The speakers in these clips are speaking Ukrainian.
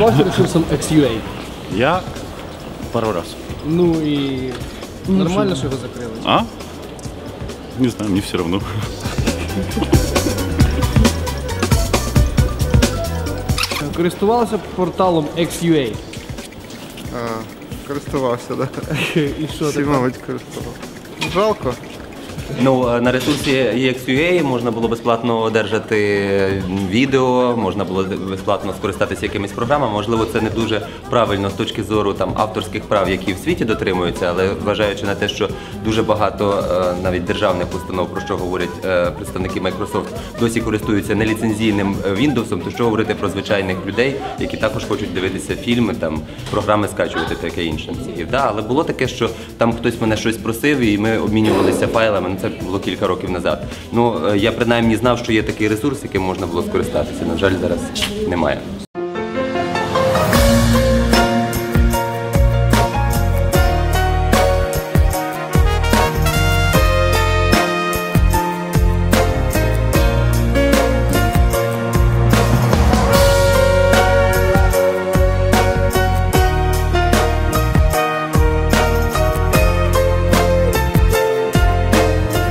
користувався ресурсом XUA? Я пару раз. Ну і нормально, що його закрили. А? Не знаю, мне все равно. Користувалися порталом XUA. А, користувався, так. І що Всі, таке? мабуть, користував. Жалко. Ну, е, на ресурсі EXUA можна було безплатно одержати відео, можна було безплатно скористатися якимись програмами. Можливо, це не дуже правильно з точки зору там авторських прав, які в світі дотримуються, але вважаючи на те, що дуже багато е, навіть державних установ, про що говорять е, представники Microsoft, досі користуються неліцензійним Windows, то що говорити про звичайних людей, які також хочуть дивитися фільми, там програми скачувати таке інше. Да, але було таке, що там хтось мене щось просив, і ми обмінювалися файлами. Ну, це було кілька років назад. Ну е, я принаймні знав, що є такий ресурс, яким можна було скористатися. На жаль, зараз немає.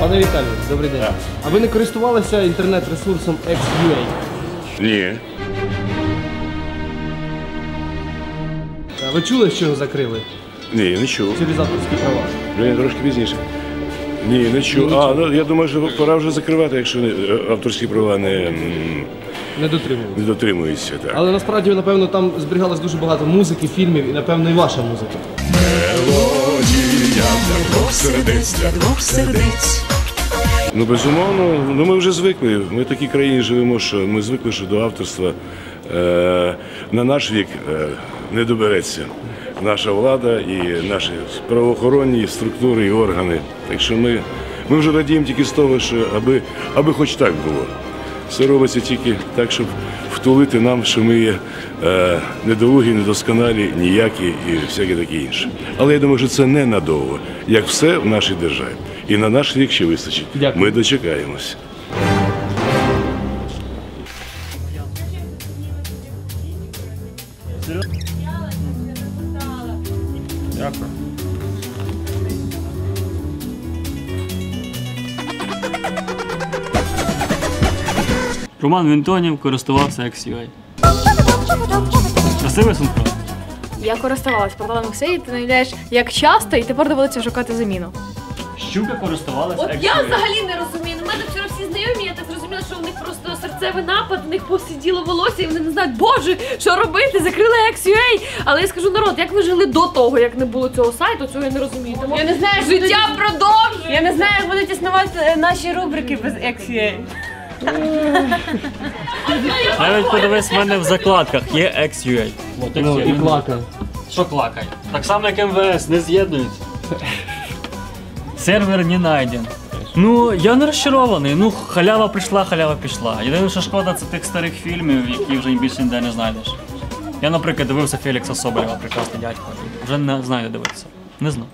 Пане Віталію, добрий день. А ви не користувалися інтернет-ресурсом XUA? Ні. А Ви чули, що його закрили Ні, не чув. через авторські права? Блін, трошки пізніше. Ні, не чув. А, ну я думаю, що пора вже закривати, якщо не, е, авторські права не, м, Не дотримували. не дотримуються. Так. Але насправді, напевно, там зберігалось дуже багато музики, фільмів і, напевно, і ваша музика. Двох сердець. Ну, безумовно, ну ми вже звикли. Ми в такій країні живемо, що ми звикли, що до авторства е, на наш вік е, не добереться наша влада і наші правоохоронні структури і органи. Так що ми, ми вже радіємо тільки з того, що аби, аби хоч так було. Все робиться тільки так, щоб втулити нам, що ми є е, недолугі, недосконалі, ніякі і всяке таке інше. Але я думаю, що це не надовго, як все в нашій державі. І на наш вік ще вистачить. Дякую. Ми дочекаємось. Роман Вінтонів користувався XUA. Красивий синхрон. Я користувалась порталом XA, ти не уявляєш, як часто, і тепер доводиться шукати заміну. Щука користувалася От я взагалі не розумію. У мене вчора всі знайомі, я так зрозуміла, що у них просто серцевий напад, у них посиділо волосся, і вони не знають, боже, що робити, закрили XUA. Але я скажу народ, як ви жили до того, як не було цього сайту, цього я не розумію. Тому Я не знаю, як життя будуть- продовжує. Я не знаю, як будуть існувати е, наші рубрики без XUA. Навіть подивись, в мене в закладках є XUA. От Ну, XUA. і клака. Що клакає? Так само, як МВС, не з'єднуються. Сервер не найден. Ну, я не розчарований. Ну, халява прийшла, халява пішла. Єдине, що шкода, це тих старих фільмів, які вже більше ніде не знайдеш. Я, наприклад, дивився Фелікса Соболєва, прекрасний дядько. Вже не знаю, де дивитися. Не знаю.